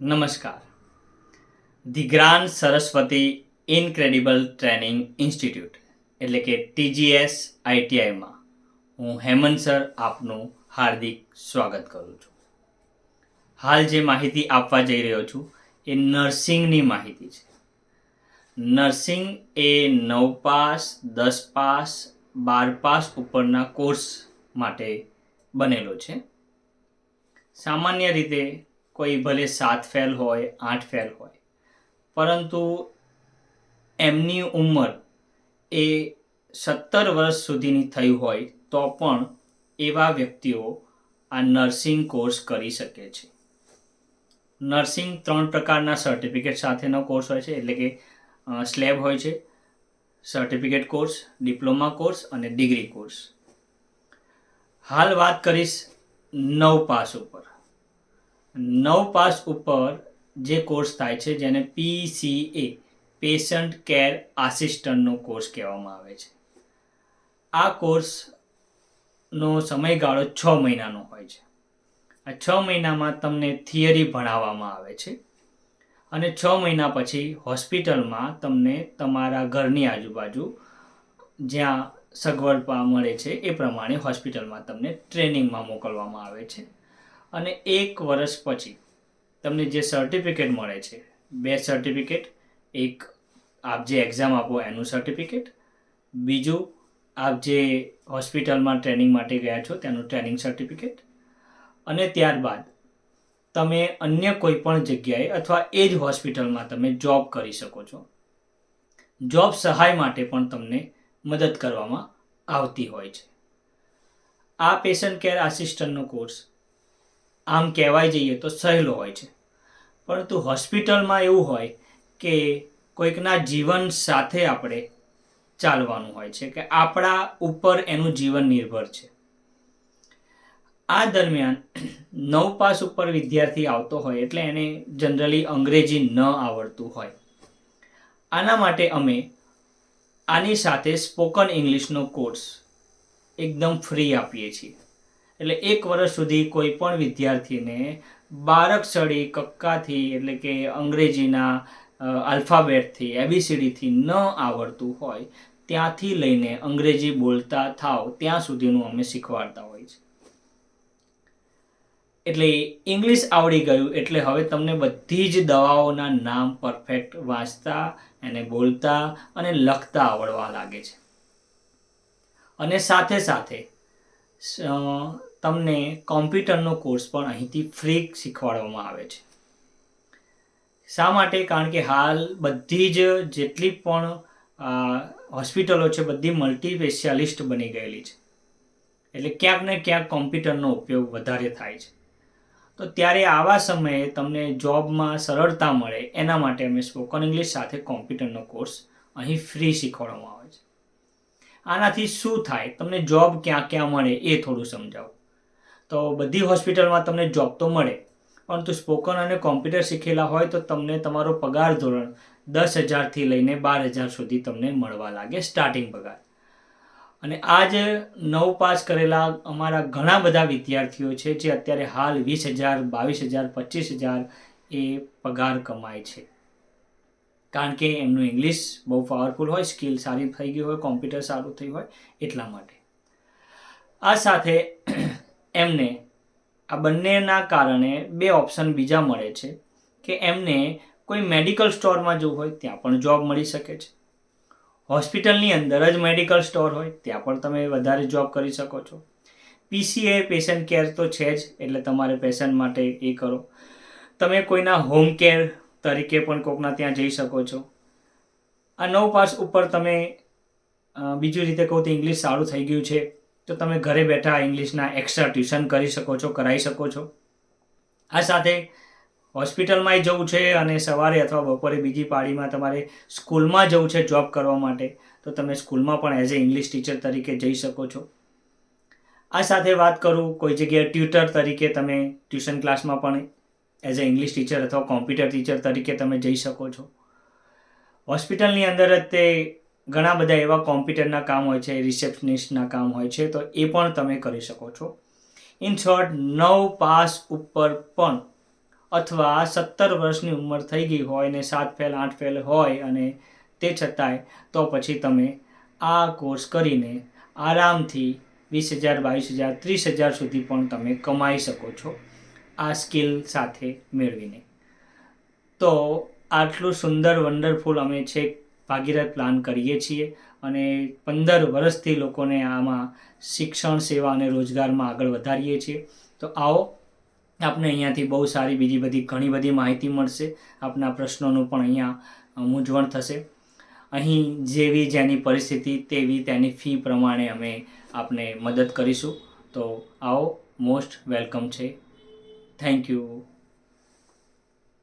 નમસ્કાર. The grand Saraswati incredible training institute, એટલે કે ટીજીએસ આઈટીઆઈમાં હું હેમંત સર આપનું હાર્દિક સ્વાગત કરું છું. હાલ જે માહિતી આપવા જઈ રહ્યો છું, એ નર્સિંગની માહિતી છે. નર્સિંગ એ નવ પાસ દસ પાસ બાર પાસ ઉપરના કોર્સ માટે બનેલો છે. સામાન્ય રીતે કોઈ ભલે સાત ફેલ હોય, આઠ ફેલ હોય. પરંતુ એમની ઉંમર એ સત્તર વર્ષ સુધીની થઈ હોય તો પણ એવા વ્યક્તિઓ આ નર્સિંગ કોર્સ કરી શકે છે. નર્સિંગ ત્રણ પ્રકારના સર્ટિફિકેટ સાથેનો કોર્સ હોય છે, એટલે કે સ્લેબ હોય છે, સર્ટિફિકેટ કોર્સ, ડિપ્લોમા કોર્સ અને ડિગ્રી કોર્સ. હાલ વાત કરીશ નવ પાસ ઉપર. નવ પાસ ઉપર જે કોર્સ થાય છે, જેને પીસીએ પેશન્ટ કેર આસિસ્ટન્ટનો કોર્સ કહેવામાં આવે છે. આ કોર્સનો સમયગાળો છ મહિનાનો હોય છે. આ છ મહિનામાં તમને થિયરી ભણાવવામાં આવે છે અને છ મહિના પછી હોસ્પિટલમાં તમને તમારા ઘરની આજુબાજુ જ્યાં સગવડ મળે છે, એ પ્રમાણે હોસ્પિટલમાં તમને ટ્રેનિંગમાં મોકલવામાં આવે છે. અને એક વર્ષ પછી તમને જે સર્ટિફિકેટ મળે છે, બે સર્ટિફિકેટ એક આપ જે એક્ઝામ આપો એનું સર્ટિફિકેટ બીજું આપ જે હોસ્પિટલમાં ટ્રેનિંગ માટે ગયા છો તેનું ટ્રેનિંગ સર્ટિફિકેટ અને ત્યારબાદ તમે અન્ય કોઈ પણ જગ્યાએ અથવા એ જ હોસ્પિટલમાં તમે જોબ કરી શકો છો. જોબ સહાય માટે પણ તમને મદદ કરવામાં આવતી હોય છે. આ પેશન્ટ કેર આસિસ્ટન્ટનો કોર્સ આમ કહેવાય જઈએ તો સહેલો હોય છે. પરંતુ હોસ્પિટલમાં એવું હોય કે કોઈકના જીવન સાથે આપણે ચાલવાનું હોય છે કે આપણા ઉપર એનું જીવન નિર્ભર છે. આ દરમિયાન નવ પાસ ઉપર વિદ્યાર્થી આવતો હોય એટલે એને જનરલી અંગ્રેજી ન આવડતું હોય. આના માટે અમે આની સાથે સ્પોકન ઇંગ્લિશનો કોર્સ એકદમ ફ્રી આપીએ છીએ. એટલે એક વર્ષ સુધી કોઈ પણ વિદ્યાર્થીને બારકસળી કક્કાથી એટલે કે અંગ્રેજીના આલ્ફાબેટથી, એબીસીડીથી ન આવડતું હોય, ત્યાંથી લઈને અંગ્રેજી બોલતા થાવ ત્યાં સુધીનું અમે શીખવાડતા હોય છે. એટલે ઇંગ્લિશ આવડી ગયું, એટલે હવે તમને બધી જ દવાઓના નામ પરફેક્ટ વાંચતા એને બોલતા અને લખતા આવડવા લાગે છે. અને સાથે સાથે તમને કોમ્પ્યુટરનો કોર્સ પણ અહીંથી ફ્રી શીખવાડવામાં આવે છે. શા માટે? કારણ કે હાલ બધી જ જેટલી પણ હોસ્પિટલો છે, બધી મલ્ટી સ્પેશિયાલિસ્ટ બની ગયેલી છે. એટલે ક્યાંક ને ક્યાંક કોમ્પ્યુટરનો ઉપયોગ વધારે થાય છે. તો ત્યારે આવા સમયે તમને જોબમાં સરળતા મળે, એના માટે અમે સ્પોકન ઇંગ્લિશ સાથે કોમ્પ્યુટરનો કોર્સ અહીં ફ્રી શીખવાડવામાં આવે છે. આનાથી શું થાય? તમને જોબ ક્યાં ક્યાં મળે એ થોડું સમજાવું. તો બધી હોસ્પિટલમાં તમને જોબ તો મળે. પરંતુ સ્પોકન અને કોમ્પ્યુટર શીખેલા હોય તો તમને તમારો પગાર ધોરણ દસ હજારથી લઈને બાર હજાર સુધી તમને મળવા લાગે સ્ટાર્ટિંગ પગાર. અને આ જ નવ પાસ કરેલા અમારા ઘણા બધા વિદ્યાર્થીઓ છે જે અત્યારે હાલ વીસ હજાર, બાવીસ હજાર, પચીસ હજાર એ પગાર કમાય છે. કારણ કે એમનું ઇંગ્લિશ બહુ પાવરફુલ હોય સ્કિલ સારી થઈ ગઈ હોય કોમ્પ્યુટર સારું થયું હોય એટલા માટે. આ સાથે એમને આ બંનેના કારણે બે ઓપ્શન બીજા મળે છે કે એમને કોઈ મેડિકલ સ્ટોરમાં જવું હોય ત્યાં પણ જોબ મળી શકે છે. હોસ્પિટલની અંદર જ મેડિકલ સ્ટોર હોય ત્યાં પણ તમે વધારે જોબ કરી શકો છો. પીસીએ પેશન્ટ કેર તો છે જ, એટલે તમારે પેશન્ટ માટે એ કરો. તમે કોઈના હોમ કેર તરીકે પણ કોકના ત્યાં જઈ શકો છો. આ નવ પાસ ઉપર તમે બીજી રીતે કહું તો ઇંગ્લિશ સારું થઈ ગયું છે. તો તમે ઘરે બેઠા ઇંગ્લિશના એક્સ્ટ્રા ટ્યુશન કરી શકો છો કરાવી શકો છો. આ સાથે હોસ્પિટલમાંય જવું છે અને સવારે અથવા બપોરે બીજી પાળીમાં તમારે સ્કૂલમાં જવું છે જોબ કરવા માટે, તો તમે સ્કૂલમાં પણ એઝ એ ઇંગ્લિશ ટીચર તરીકે જઈ શકો છો. આ સાથે વાત કરું, કોઈ જગ્યાએ ટ્યુટર તરીકે તમે ટ્યુશન ક્લાસમાં પણ એઝ એ ઇંગ્લિશ ટીચર અથવા કોમ્પ્યુટર ટીચર તરીકે તમે જઈ શકો છો. હોસ્પિટલની અંદર જ તે ઘણા બધા એવા કોમ્પ્યુટરના કામ હોય છે, રિસેપ્શનિસ્ટના કામ હોય છે, તો એ પણ તમે કરી શકો છો. ઇન શોર્ટ નવ પાસ ઉપર પણ અથવા સત્તર વર્ષની ઉંમર થઈ ગઈ હોય ને સાત ફેલ, આઠ ફેલ હોય અને તે છતાંય, તો પછી તમે આ કોર્સ કરીને આરામથી વીસ હજાર, બાવીસ હજાર, ત્રીસ હજાર સુધી પણ તમે કમાઈ શકો છો આ સ્કિલ સાથે મેળવીને. તો આટલું સુંદર, વન્ડરફુલ અમે છેક ભાગીરથ પ્લાન કરીએ છીએ અને પંદર વર્ષથી લોકોને આમાં શિક્ષણ, સેવા અને રોજગારમાં આગળ વધારીએ છીએ. તો આવો, આપને અહીંયાથી બહુ સારી બીજી બધી ઘણી બધી માહિતી મળશે. આપના પ્રશ્નોનું પણ અહીંયા મૂંઝવણ થશે. અહીં જેવી જેની પરિસ્થિતિ તેવી તેની ફી પ્રમાણે અમે આપને મદદ કરીશું. તો આવો, મોસ્ટ વેલકમ છે. Thank you.